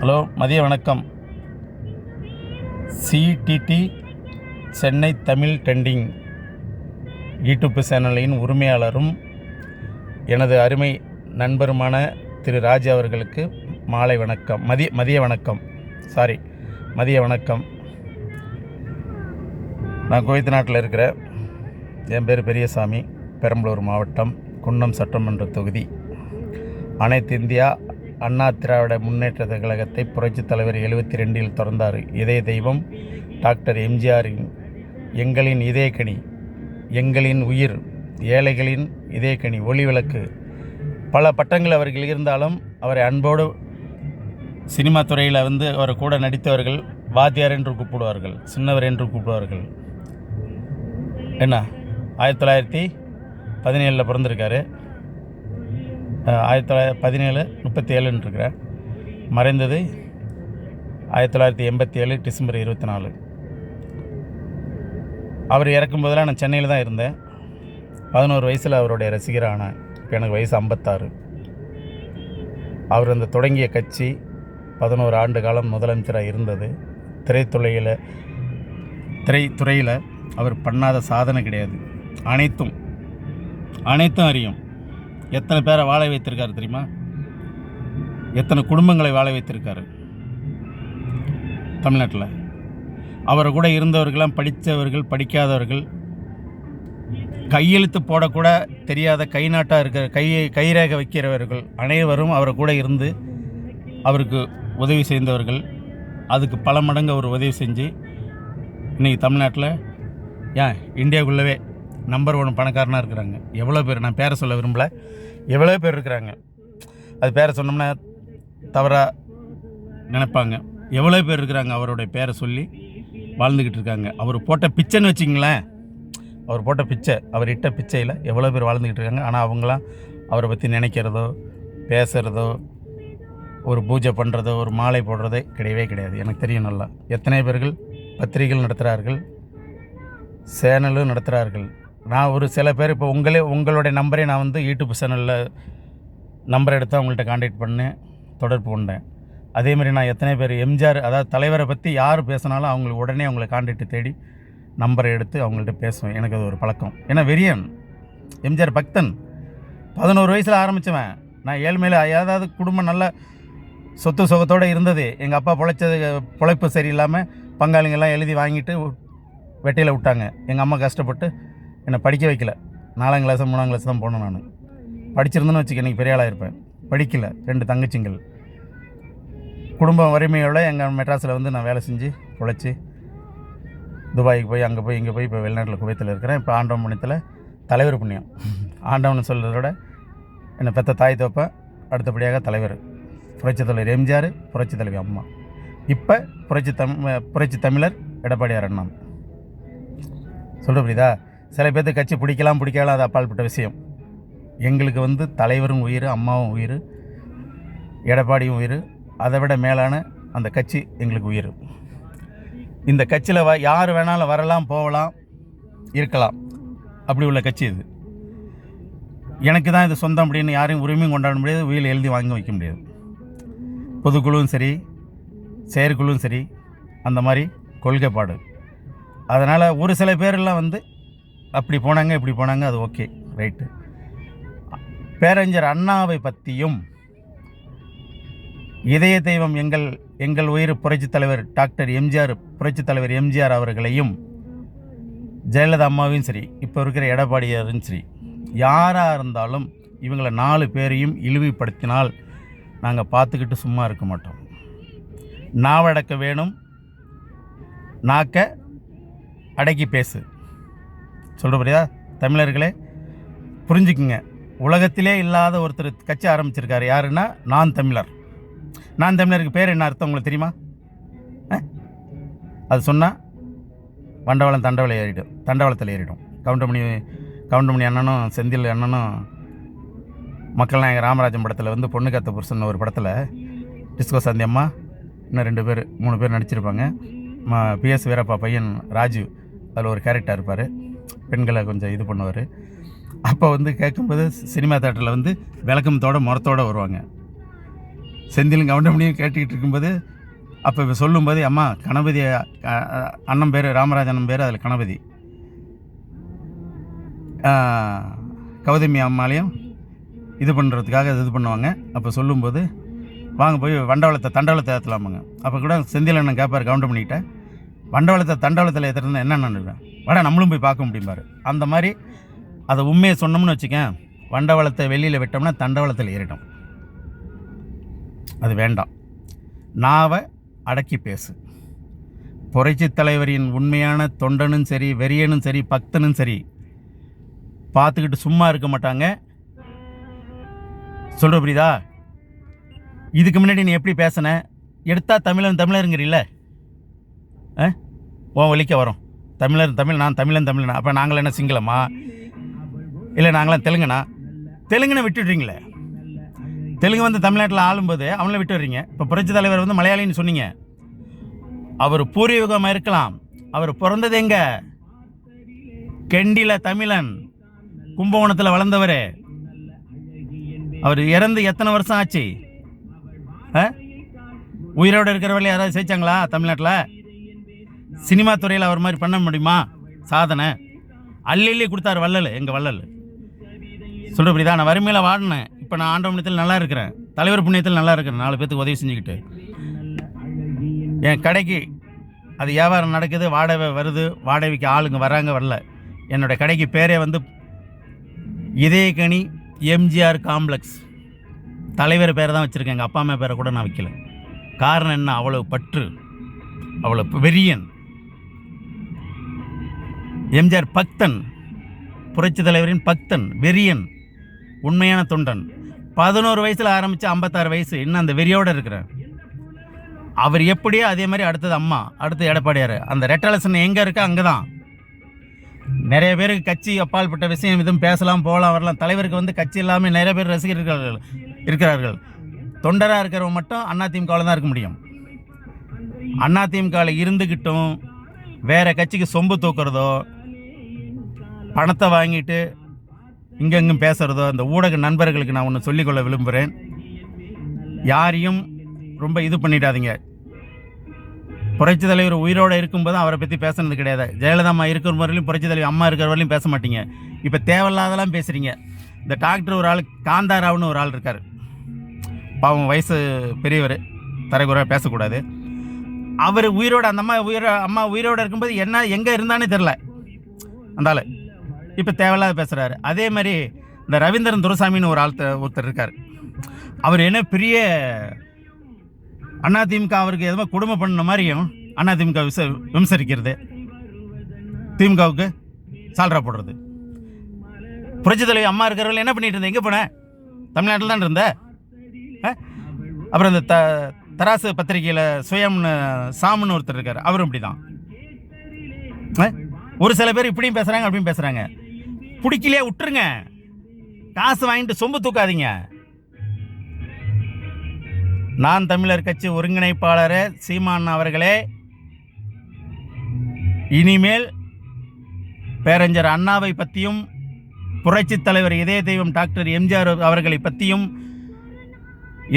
Hello மதிய வணக்கம். CTT Chennai Tamil trending YouTube சேனலின் உரிமையாளரும் எனது அருமை நண்பருமான திரு ராஜ் அவர்களுக்கு மாலை வணக்கம். மதிய மதிய வணக்கம். சாரி மதிய வணக்கம். நான் குவைத் நாட்டில் இருக்கிற என் பேர் பெரியசாமி. பெரம்பலூர் மாவட்டம் குன்னம் சட்டமன்ற தொகுதி. அனைத்து இந்தியா அண்ணா திராவிட முன்னேற்ற கழகத்தை புரட்சித் தலைவர் எழுபத்தி ரெண்டில் திறந்தார். இதய தெய்வம் டாக்டர் எம்ஜிஆரின் எங்களின் இதயக்கணி எங்களின் உயிர் ஏழைகளின் இதயக்கணி ஒளி விளக்கு. பல பட்டங்கள் அவர்கள் இருந்தாலும் அவரை அன்போடு சினிமா துறையில் வந்து அவர் கூட நடித்தவர்கள் வாத்தியார் என்று கூப்பிடுவார்கள் சின்னவர் என்று கூப்பிடுவார்கள். என்ன? ஆயிரத்தி தொள்ளாயிரத்தி பதினேழில் பிறந்திருக்காரு. ஆயிரத்தி தொள்ளாயிரத்தி பதினேழு முப்பத்தி ஏழுன்னு இருக்கிறேன் மறைந்தது ஆயிரத்தி தொள்ளாயிரத்தி எண்பத்தி ஏழு டிசம்பர் இருபத்தி நாலு. அவர் இறக்கும்போதெல்லாம் நான் சென்னையில் தான் இருந்தேன். பதினோரு வயசில் அவருடைய ரசிகரானேன் இப்போ எனக்கு வயசு ஐம்பத்தாறு. அவர் அந்த தொடங்கிய கட்சி பதினோரு ஆண்டு காலம் முதலமைச்சராக இருந்தது. திரைத்துறையில் திரைத்துறையில் அவர் பண்ணாத சாதனை கிடையாது. அனைத்தும் அனைத்தும் அறியும். எத்தனை பேரை வாழ வைத்திருக்காரு தெரியுமா? எத்தனை குடும்பங்களை வாழ வைத்திருக்காரு? தமிழ்நாட்டில். அவரை கூட இருந்தவர்கள்லாம் படித்தவர்கள் படிக்காதவர்கள் கையெழுத்து போடக்கூட தெரியாத கை நாட்டாக இருக்கிற கையை கைரேக வைக்கிறவர்கள் அனைவரும் அவரை கூட இருந்து அவருக்கு உதவி செய்தவர்கள். அதுக்கு பல மடங்கு அவர் உதவி செஞ்சு இன்றைக்கி தமிழ்நாட்டில் ஏன் இந்தியாவுக்குள்ளவே நம்பர் ஒன் பணக்காரனாக இருக்கிறாங்க. எவ்வளோ பேர் நான் பேரை சொல்ல விரும்பல. எவ்வளோ பேர் இருக்கிறாங்க. அது பேரை சொன்னோம்னா தவறாக நினைப்பாங்க. எவ்வளோ பேர் இருக்கிறாங்க அவருடைய பேரை சொல்லி வாழ்ந்துக்கிட்டு இருக்காங்க. அவர் போட்ட பிச்சைன்னு வச்சிங்களேன் அவர் போட்ட பிச்சை அவர் இட்ட பிச்சையில் எவ்வளோ பேர் வாழ்ந்துக்கிட்டு இருக்காங்க. ஆனால் அவங்களாம் அவரை பற்றி நினைக்கிறதோ பேசுகிறதோ ஒரு பூஜை பண்ணுறதோ ஒரு மாலை போடுறதோ கிடையவே கிடையாது. எனக்கு தெரியும் நல்லா. எத்தனை பேர்கள் பத்திரிகைகள் நடத்துகிறார்கள் சேனலும் நடத்துகிறார்கள் நான் ஒரு சில பேர் இப்போ உங்களே உங்களுடைய நம்பரை நான் வந்து யூடியூப் சேனலில் நம்பர் எடுத்து அவங்கள்ட்ட காண்டாக்ட் பண்ணேன் தொடர்பு கொண்டேன். அதேமாதிரி நான் எத்தனை பேர் எம்ஜிஆர் அதாவது தலைவரை பற்றி யார் பேசினாலும் அவங்களுக்கு உடனே அவங்கள காண்டாக்ட் தேடி நம்பரை எடுத்து அவங்கள்ட்ட பேசுவேன். எனக்கு அது ஒரு பழக்கம். ஏன்னா வெறியன் எம்ஜிஆர் பக்தன். பதினோரு வயசில் ஆரம்பித்தவன் நான் ஏழ்மையில் ஏதாவது குடும்பம் நல்ல சொத்து சுகத்தோடு இருந்தது. எங்கள் அப்பா பிழைச்சது பிழைப்பு சரியில்லாமல் பங்காளிங்கெல்லாம் எழுதி வாங்கிட்டு வெட்டையில் விட்டாங்க. எங்கள் அம்மா கஷ்டப்பட்டு என்னை படிக்க வைக்கல. நாலாம் கிளாஸ் மூணாம் கிளாஸ் தான் போனேன் நான். படிச்சிருந்தேன்னு வச்சுக்க இன்றைக்கி பெரிய ஆளாக இருப்பேன் படிக்கல ரெண்டு தங்கச்சிங்கள். குடும்பம் வறுமையோட எங்கள் மெட்ராஸில் வந்து நான் வேலை செஞ்சு பொழைச்சி துபாய்க்கு போய் அங்கே போய் இங்கே போய் இப்போ வெளிநாட்டில் குவைத்தில் இருக்கிறேன். இப்போ ஆண்டவன் புண்ணியத்தில் தலைவர் புண்ணியம். ஆண்டவன் சொல்கிறத விட என்னை பெற்ற தாய் தோப்ப அடுத்தபடியாக தலைவர். புரட்சி தலைவர் எம்ஜிஆர் புரட்சி தலைவி அம்மா. இப்போ புரட்சி தம் புரட்சி தமிழர் எடப்பாடியார் அண்ணா. சொல்ல புரியுதா? சில பேர்த்து கட்சி பிடிக்கலாம் பிடிக்கலாம் அது அப்பாற்பட்ட விஷயம். எங்களுக்கு வந்து தலைவரும் உயிர் அம்மாவும் உயிர் எடப்பாடியும் உயிர். அதை விட மேலான அந்த கட்சி எங்களுக்கு உயிர். இந்த கட்சியில் வ யார் வேணாலும் வரலாம் போகலாம் இருக்கலாம். அப்படி உள்ள கட்சி இது. எனக்கு தான் இது சொந்தம் அப்படின்னு யாரையும் உரிமையும் கொண்டாட முடியாது உயிர் எழுதி வாங்கி வைக்க முடியாது. பொதுக்குழுவும் சரி செயற்குழுவும் சரி அந்த மாதிரி கொள்கைப்பாடு. அதனால் ஒரு சில பேரெல்லாம் வந்து அப்படி போனாங்க இப்படி போனாங்க அது ஓகே ரைட்டு பேரறிஞர் அண்ணாவை பற்றியும் இதய தெய்வம் எங்கள் எங்கள் உயிர் புரட்சித் தலைவர் டாக்டர் எம்ஜிஆர் புரட்சித் தலைவர் எம்ஜிஆர் அவர்களையும் ஜெயலலிதா அம்மாவையும் சரி இப்போ இருக்கிற எடப்பாடியாரும் சரி யாராக இருந்தாலும் இவங்களை நாலு பேரையும் இழிவுபடுத்தினால் நாங்கள் பார்த்துக்கிட்டு சும்மா இருக்க மாட்டோம். நாவடக்க வேணும் நாக்க அடக்கி பேசு. சொல்கிறபடியா தமிழர்களே புரிஞ்சுக்குங்க. உலகத்திலே இல்லாத ஒருத்தர் கட்சி ஆரம்பிச்சிருக்காரு யாருன்னா நான் தமிழர். நான் தமிழருக்கு பேர் என்ன அர்த்தம் உங்களுக்கு தெரியுமா? அது சொன்னால் வண்டவாளம் தண்டவளை ஏறிடும். தண்டவாளத்தில் ஏறிடும். கவுண்டமணி கவுண்டமணி அண்ணனும் செந்தில் அண்ணனும் மக்கள் நாயகர் ராமராஜன் படத்தில் வந்து பொண்ணு கத்த புருஷன் ஒரு படத்தில் டிஸ்கோ சந்தி அம்மா இன்னும் ரெண்டு பேர் மூணு பேர் நடிச்சிருப்பாங்க. பிஎஸ் வீரப்பா பையன் ராஜு அதில் ஒரு கேரக்டர் இருப்பார். பெண்களை கொஞ்சம் இது பண்ணுவார். அப்போ வந்து கேட்கும்போது சினிமா தேட்டரில் வந்து விளக்கமத்தோட முறத்தோடு வருவாங்க. செந்திலும் கவுண்டமணியும் கேட்டுக்கிட்டு இருக்கும்போது அப்போ இப்போ சொல்லும்போது அம்மா கணபதி அண்ணன் பேர் ராமராஜ் அண்ணன் பேர் அதில் கணபதி. கௌதமி அம்மாலையும் இது பண்ணுறதுக்காக இது பண்ணுவாங்க. அப்போ சொல்லும்போது வாங்க போய் வண்டவளத்தை தண்டவளத்தை ஏற்றலாமாங்க அப்போ கூட செந்தில் அண்ணன் கேட்பார் கவுண்டமணிக்கிட்ட வண்டவளத்தை தண்டவளத்தில் ஏற்றுறது என்ன நினைப்பேன்? வட நம்மளும் போய் பார்க்க முடியும்பாரு அந்த மாதிரி அதை உண்மையை சொன்னோம்னு வச்சுக்கேன் வண்டவளத்தை வெளியில் விட்டோம்னா தண்டவளத்தில் ஏறிடும். அது வேண்டாம். நாவை அடக்கி பேசு. புரட்சி தலைவரின் உண்மையான தொண்டனும் சரி வெறியனும் சரி பக்தனும் சரி பார்த்துக்கிட்டு சும்மா இருக்க மாட்டாங்க. சொல்கிற புரியுதா? இதுக்கு முன்னாடி நீ எப்படி பேசின? எடுத்தால் தமிழன் தமிழருங்கிறீல்ல? உன் ஒலிக்க வரும். தமிழர் தமிழ் நான் தமிழன் தமிழன்? அப்போ நாங்கள் என்ன சிங்களமா? இல்லை நாங்களாம் தெலுங்குனா? தெலுங்குனை விட்டுடுறீங்களே. தெலுங்கு வந்து தமிழ்நாட்டில் ஆளும்போது அவங்கள விட்டுடுறீங்க இப்போ புரட்சி தலைவர் வந்து மலையாளின்னு சொன்னீங்க. அவர் பூர்வீகமாக இருக்கலாம். அவர் பிறந்தது எங்க? கெண்டில தமிழன் கும்பகோணத்தில் வளர்ந்தவர். அவர் இறந்து எத்தனை வருஷம் ஆச்சு? ஆ? உயிரோட இருக்கிறவர்கள் யாராவது சேர்த்தாங்களா தமிழ்நாட்டில்? சினிமா துறையில் அவர் மாதிரி பண்ண முடியுமா? சாதனை. அள்ளி கொடுத்தார் கொடுத்தாரு வள்ளல் எங்கள் வள்ளல். சொல்கிற தான் நான் வறுமையில் வாடினேன். இப்போ நான் ஆண்ட புண்ணியத்தில் நல்லா இருக்கிறேன். தலைவர் புண்ணியத்தில் நல்லா இருக்கிறேன். நாலு பேத்துக்கு உதவி செஞ்சுக்கிட்டு. என் கடைக்கு அது வியாபாரம் நடக்குது வாடகை வருது வாடகைக்கு ஆளுங்க வராங்க வரல. என்னோடய கடைக்கு பேரே வந்து இதயக்கணி எம்ஜிஆர் காம்ப்ளெக்ஸ். தலைவர் பேரை தான் வச்சுருக்கேன். எங்கள் அப்பா அம்மா பேரை கூட நான் வைக்கல. காரணம் என்ன? அவ்வளோ பற்று. அவ்வளோ வெறியன் எம்ஜிஆர் பக்தன் புரட்சி தலைவரின் பக்தன் வெறியன் உண்மையான தொண்டன். பதினோரு வயசில் ஆரம்பித்து ஐம்பத்தாறு வயசு இன்னும் அந்த வெறியோடு இருக்கிறேன் அவர் எப்படியோ அதே மாதிரி அடுத்தது அம்மா அடுத்து எடப்பாடியார். அந்த ரெட்டலசன் எங்கே இருக்கோ அங்கே தான் நிறைய பேருக்கு கட்சி அப்பால்பட்ட விஷயம் இதுவும் பேசலாம் போகலாம் வரலாம். தலைவருக்கு வந்து கட்சி இல்லாமல் நிறைய பேர் ரசிகர்கள் இருக்கிறார்கள். தொண்டராக இருக்கிறவங்க மட்டும் அதிமுகவில் தான் இருக்க முடியும். அதிமுகவில் இருந்துக்கிட்டும் வேறு கட்சிக்கு சொம்பு தூக்குறதோ பணத்தை வாங்கிட்டு இங்கெங்கும் பேசுகிறதோ அந்த ஊடக நண்பர்களுக்கு நான் ஒன்று சொல்லிக்கொள்ள விரும்புகிறேன் யாரையும் ரொம்ப இது பண்ணிடாதீங்க. புரட்சி தலைவர் உயிரோடு இருக்கும்போது அவரை பற்றி பேசுனது கிடையாது. ஜெயலலிதா அம்மா இருக்கிற வரையிலும் புரட்சி தலைவர் அம்மா இருக்கிற வரையிலும் பேச மாட்டீங்க. இப்போ தேவையில்லாதெல்லாம் பேசுகிறீங்க இந்த டாக்டர் ஒரு ஆள் காந்தாராவுன்னு ஒரு ஆள் இருக்கார். பாவம் வயசு பெரியவர். தரக்குறையாக பேசக்கூடாது. அவர் உயிரோட அந்த அம்மா உயிரோ அம்மா உயிரோடு இருக்கும்போது என்ன எங்கே இருந்தானே தெரில அந்த ஆள். இப்போ தேவையில்லாத பேசுகிறாரு அதே மாதிரி இந்த ரவீந்திரன் துரசாமின்னு ஒரு ஆள் ஒருத்தர் இருக்கார். அவர் என்ன பெரிய அதிமுக அவருக்கு எதுவும் குடும்பம் பண்ண மாதிரியும் அதிமுக விச விமர்சரிக்கிறது திமுகவுக்கு சால்ரா போடுறது. புரட்சி தலைவி அம்மா இருக்கிறவர்கள் என்ன பண்ணிட்டு இருந்தேன் எங்கே போனேன் தமிழ்நாட்டில் தான் இருந்த? ஆ? அப்புறம் இந்த த தராசு பத்திரிகையில் சுயம்னு சாமுன்னு ஒருத்தர் இருக்கார். அவரும் இப்படி தான் ஒரு சில பேர் இப்படியும் பேசுகிறாங்க அப்படியும் பேசுகிறாங்க பிடிக்கலையே விட்டுருங்க. காசு வாங்கிட்டு சொம்பு தூக்காதீங்க. நான் தமிழர் கட்சி ஒருங்கிணைப்பாளர் சீமான் அவர்களே. இனிமேல் பேரஞ்சர் அண்ணாவை பற்றியும் புரட்சித் தலைவர் இதய தெய்வம் டாக்டர் எம்ஜிஆர் அவர்களை பற்றியும்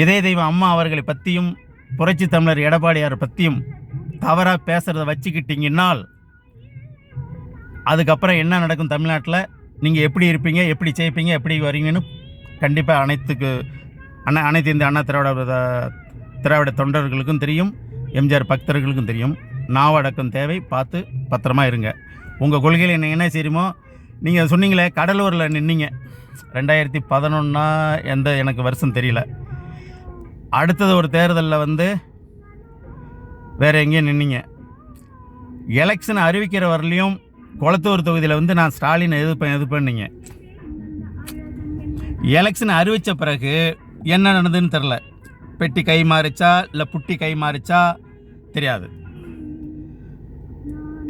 இதய தெய்வம் அம்மா அவர்களை பற்றியும் புரட்சி தமிழர் எடப்பாடியார் பற்றியும் தவறாக பேசுகிறத வச்சுக்கிட்டீங்கன்னால் அதுக்கப்புறம் என்ன நடக்கும் தமிழ்நாட்டில்? நீங்கள் எப்படி இருப்பீங்க? எப்படி ஜெயிப்பீங்க? எப்படி வரீங்கன்னு கண்டிப்பாக அனைத்துக்கு அண்ணா அனைத்து இந்திய அண்ணா திராவிட திராவிட தொண்டர்களுக்கும் தெரியும். எம்ஜிஆர் பக்தர்களுக்கும் தெரியும். நாவடக்கம் தேவை. பார்த்து பத்திரமா இருங்க. உங்கள் கொள்கையில் என்ன என்ன செய்யுமோ? நீங்கள் சொன்னீங்களே கடலூரில் நின்னீங்க. ரெண்டாயிரத்தி பதினொன்னா எந்த எனக்கு வருஷம் தெரியல. அடுத்தது ஒரு தேர்தலில் வந்து வேறு எங்கேயும் நின்னீங்க. எலெக்ஷன் அறிவிக்கிற வரலையும் குளத்தூர் தொகுதியில் வந்து நான் ஸ்டாலினை எதிர்ப்பேன் எதிர்ப்பேன்னீங்க எலெக்ஷன் அறிவித்த பிறகு என்ன நடந்ததுன்னு தெரில பெட்டி கை மாறிச்சா இல்லை புட்டி கை மாறிச்சா தெரியாது.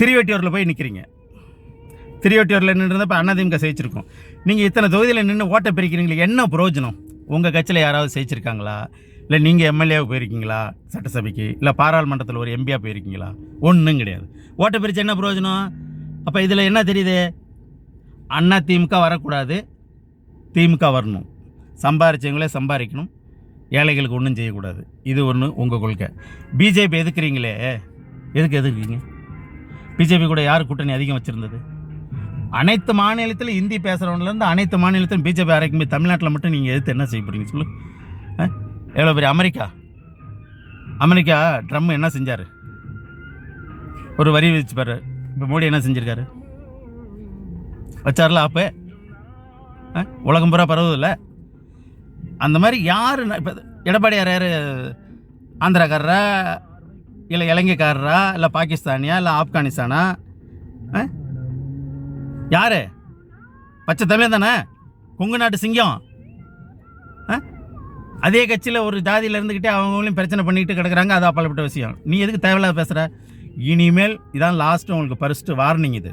திருவெட்டியூரில் போய் நிற்கிறீங்க திருவெட்டியூரில் நின்றுருந்தப்ப அதிமுக ஜெயிச்சிருக்கோம். நீங்கள் இத்தனை தொகுதியில் நின்று ஓட்டை பிரிக்கிறீங்களே என்ன பிரயோஜனம் உங்கள் கட்சியில் யாராவது ஜெயிச்சிருக்காங்களா? இல்லை நீங்கள் எம்எல்ஏவுக்கு போயிருக்கீங்களா சட்டசபைக்கு? இல்லை பாராளுமன்றத்தில் ஒரு எம்பியாக போயிருக்கீங்களா? ஒன்றும் கிடையாது. ஓட்டை பிரித்து என்ன பிரயோஜனம் அப்போ இதில் என்ன தெரியுது? அண்ணா திமுக வரக்கூடாது. திமுக வரணும். சம்பாரிச்சவங்களே சம்பாதிக்கணும். ஏழைகளுக்கு ஒன்றும் செய்யக்கூடாது. இது ஒன்று உங்கள் கொள்கை. பிஜேபி எதுக்குறீங்களே? எதுக்கு எதுக்குறீங்க? பிஜேபி கூட யார் கூட்டணி அதிகம் வச்சுருந்தது? அனைத்து மாநிலத்திலும் ஹிந்தி பேசுகிறவன்லேருந்து அனைத்து மாநிலத்திலும் பிஜேபி அரைக்குமே தமிழ்நாட்டில் மட்டும் நீங்கள் எதிர்த்து என்ன செய்ய போகிறீங்க சொல்லு. எவ்வளோ பெரிய அமெரிக்கா? அமெரிக்கா ட்ரம் என்ன செஞ்சார்? ஒரு வரி விதிச்சு பாரு. இப்போ மோடி என்ன செஞ்சுருக்காரு? வச்சார்ல அப்போ ஆ? உலகம் பூரா பரவுதில்ல? அந்த மாதிரி யார் இப்போ எடப்பாடியார் யார்? ஆந்திராக்காரரா? இல்லை இலங்கைக்காரரா? இல்லை பாகிஸ்தானியா? இல்லை ஆப்கானிஸ்தானா? ஆ? பச்சை தமிழ் தானே? கொங்கு நாட்டு சிங்கம். ஆ? அதே கட்சியில் ஒரு ஜாதியில் இருந்துக்கிட்டே அவங்களையும் பிரச்சனை பண்ணிக்கிட்டு கிடக்குறாங்க அது அப்பாலப்பட்ட விஷயம். நீ எதுக்கு தேவையில்லாத பேசுகிற இனிமேல் இதான் லாஸ்ட் உங்களுக்கு ஃபர்ஸ்ட்டு வார்னிங் இது.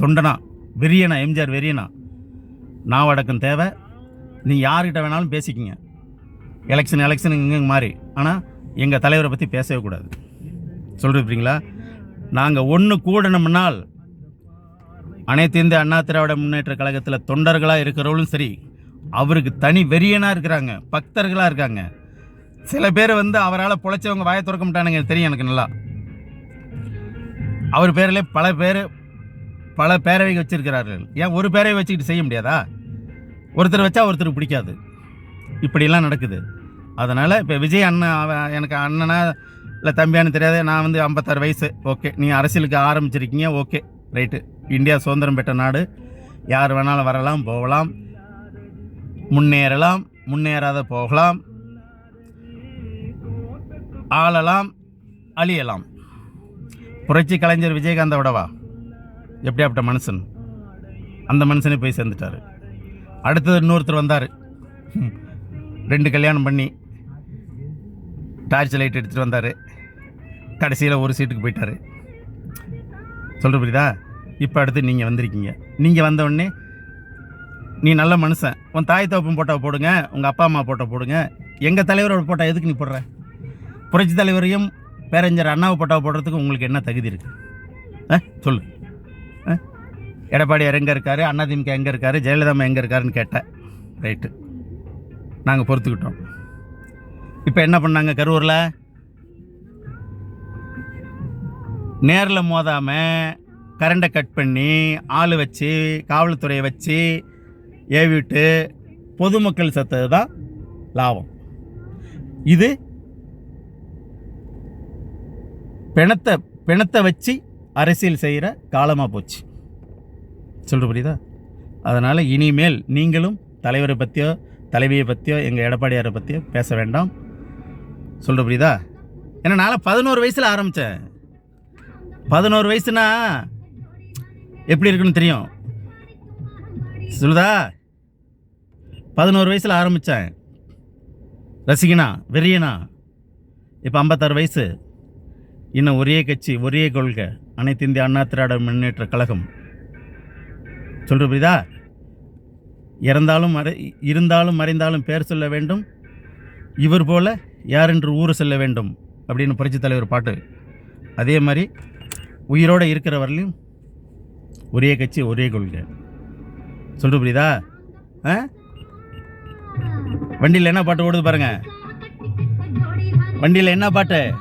தொண்டனா வெறியனா எம்ஜிஆர் வெறியனா? வடக்கம் தேவை. நீ யார்கிட்ட வேணாலும் பேசிக்கிங்க. எலெக்ஷன் எலெக்ஷன் இங்கே மாறி. ஆனால் எங்கள் தலைவரை பற்றி பேசவே கூடாது. சொல்லிருப்பீங்களா நாங்கள் ஒன்று கூடணும்னால் அனைத்து இந்திய அண்ணா திராவிட முன்னேற்ற கழகத்தில் தொண்டர்களாக இருக்கிறவங்களும் சரி அவருக்கு தனி வெறியனாக இருக்கிறாங்க பக்தர்களாக இருக்காங்க. சில பேர் வந்து அவரால் பொழைச்சவங்க வாயை திறக்க மாட்டானுங்க தெரியும் எனக்கு நல்லா. அவர் பேரில் பல பேர் பல பேரவை வச்சிருக்கிறார்கள். ஏன் ஒரு பேரவை வச்சுக்கிட்டு செய்ய முடியாதா? ஒருத்தர் வச்சா ஒருத்தருக்கு பிடிக்காது. இப்படிலாம் நடக்குது. அதனால் இப்போ விஜய் அண்ணன் எனக்கு அண்ணனா இல்லை தம்பியான்னு தெரியாது நான் வந்து ஐம்பத்தாறு வயசு. ஓகே. நீங்கள் அரசியலுக்கு ஆரம்பிச்சிருக்கீங்க ஓகே. ரைட்டு. இந்தியா சுதந்திரம் பெற்ற நாடு. யார் வேணாலும் வரலாம் போகலாம். முன்னேறலாம் முன்னேறாத போகலாம். ஆளலாம் அழியலாம். புரட்சி கலைஞர் விஜயகாந்த விடவா எப்படி அப்பட்ட மனுஷன்? அந்த மனுஷனே போய் சேர்ந்துட்டாரு. அடுத்தது இன்னொருத்தர் வந்தார். ரெண்டு கல்யாணம் பண்ணி டார்ச் லைட் எடுத்துகிட்டு வந்தார். கடைசியில் ஒரு சீட்டுக்கு போயிட்டார். சொல்கிற புரியுதா? இப்போ அடுத்து நீங்கள் வந்திருக்கீங்க. நீங்கள் வந்த உடனே நீ நல்ல மனுஷன். உன் தாய் தோப்பும் போட்டோ போடுங்க. உங்கள் அப்பா அம்மா போட்டோ போடுங்க. எங்கள் தலைவரோட போட்டோ எதுக்கு நீ போடுற? புரட்சி தலைவரையும் பேரஞ்சர் அண்ணாவை பட்டாவை போடுறதுக்கு உங்களுக்கு என்ன தகுதி இருக்குது ஆ சொல்லு. ஆ? எடப்பாடியார் எங்கே இருக்காரு? அதிமுக எங்கே இருக்காரு? ஜெயலலிதா எங்கே இருக்காருன்னு கேட்டேன் ரைட்டு. நாங்கள் பொறுத்துக்கிட்டோம். இப்போ என்ன பண்ணாங்க கரூரில்? நேரில் மோதாமல் கரண்டை கட் பண்ணி ஆள் வச்சு காவல்துறையை வச்சு ஏவிட்டு பொதுமக்கள் செத்தது தான் லாபம். இது பிணத்தை பிணத்தை வச்சு அரசியல் செய்கிற காலமாக போச்சு. சொல்கிற புரியுதா? அதனால் இனிமேல் நீங்களும் தலைவரை பற்றியோ தலைவியை பற்றியோ எங்கள் எடப்பாடியாரை பற்றியோ பேச வேண்டாம். சொல்கிற புரியுதா? ஏன்னா நான் பதினோரு வயசில் ஆரம்பித்தேன் பதினோரு வயசுனா எப்படி இருக்குன்னு தெரியும்? சொல்லுதா? பதினோரு வயசில் ஆரம்பித்தேன் ரசிகனா வெறியனா? இப்போ ஐம்பத்தாறு வயசு. இன்னும் ஒரே கட்சி ஒரே கொள்கை. அனைத்து இந்திய அண்ணா திராவிட முன்னேற்ற கழகம். சொல்கிற புரியுதா? இறந்தாலும் மறை இருந்தாலும் மறைந்தாலும் பேர் சொல்ல வேண்டும். இவர் போல யார் என்று ஊர் செல்ல வேண்டும் அப்படின்னு புரட்சித் தலைவர் பாட்டு. அதே மாதிரி உயிரோடு இருக்கிற வரலையும் ஒரே கட்சி ஒரே கொள்கை. சொல்கிற புரியுதா? ஆ? வண்டியில் என்ன பாட்டு ஓடுது பாருங்கள் வண்டியில் என்ன பாட்டு?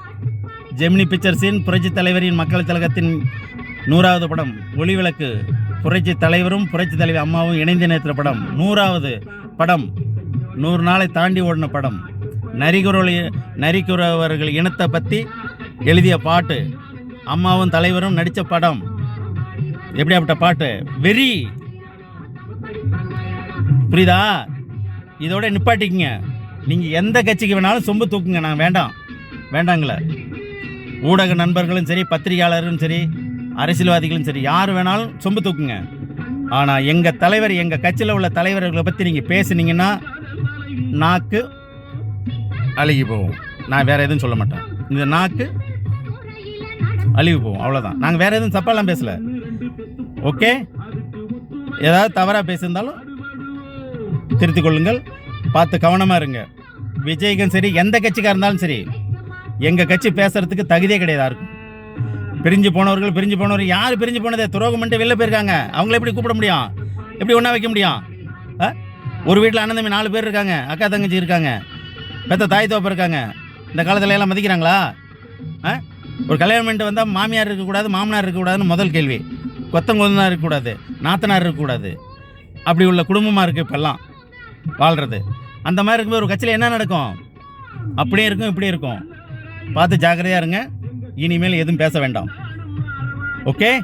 ஜெமினி பிக்சர்ஸின் புரட்சி தலைவரின் மக்கள் கழகத்தின் நூறாவது படம் ஒளிவிளக்கு. புரட்சி தலைவரும் புரட்சி தலைவி அம்மாவும் இணைந்து நேற்ற படம். நூறாவது படம் நூறு நாளை தாண்டி ஓடின படம். நரிகுறவர்கள் நரிக்குறவர்கள் இனத்தை பற்றி எழுதிய பாட்டு. அம்மாவும் தலைவரும் நடித்த படம். எப்படியாப்பட்ட பாட்டு? வெறி. புரியுதா? இதோட நிப்பாட்டிக்குங்க. நீங்கள் எந்த கட்சிக்கு வேணாலும் சொம்பு தூக்குங்க நான் வேண்டாம். வேண்டாங்களே. ஊடக நண்பர்களும் சரி பத்திரிகையாளரும் சரி அரசியல்வாதிகளும் சரி யார் வேணாலும் சொம்பு தூக்குங்க. ஆனால் எங்கள் தலைவர் எங்கள் கட்சியில் உள்ள தலைவர்களை பற்றி நீங்கள் பேசுனீங்கன்னா நாக்கு அழுகி போவோம் நான் வேறு எதுவும் சொல்ல மாட்டேன். இந்த நாக்கு அழிவு போவோம் அவ்வளோதான் நாங்கள் வேறு எதுவும் தப்பாலாம் பேசலை. ஓகே? ஏதாவது தவறாக பேசியிருந்தாலும் திருத்திக் கொள்ளுங்கள். பார்த்து கவனமாக இருங்க. விஜய்க்கும் சரி எந்த கட்சிக்காக இருந்தாலும் சரி எங்கள் கட்சி பேசுறதுக்கு தகுதியே கிடையாது யாருக்கும். பிரிஞ்சு போனவர்கள் பிரிஞ்சு போனவர்கள் யார் பிரிஞ்சு போனதே? துரோகம் பண்ணிட்டு வெளில போயிருக்காங்க. அவங்கள எப்படி கூப்பிட முடியும்? எப்படி ஒன்றா வைக்க முடியும்? ஆ? ஒரு வீட்டில் அண்ணன் தம்பி நாலு பேர் இருக்காங்க. அக்கா தங்கச்சி இருக்காங்க. பெத்த தாய் தோப்பு இருக்காங்க. இந்த காலத்துல எல்லாம் மதிக்கிறாங்களா? ஆ? ஒரு கல்யாணம் பண்ணிட்டு வந்தால் மாமியார் இருக்கக்கூடாது மாமனார் இருக்கக்கூடாதுன்னு முதல் கேள்வி. கொத்தங்கொந்தனார் இருக்கக்கூடாது நாத்தனார் இருக்கக்கூடாது அப்படி உள்ள குடும்பமாக இருக்குது இப்போல்லாம் வாழ்கிறது அந்த மாதிரி இருக்கும்போது ஒரு கட்சியில் என்ன நடக்கும்? அப்படியே இருக்கும் இப்படி இருக்கும். பார்த்து ஜாக்கிரதையாக இருங்க. இனிமேல் எதுவும் பேச வேண்டாம். ஓகே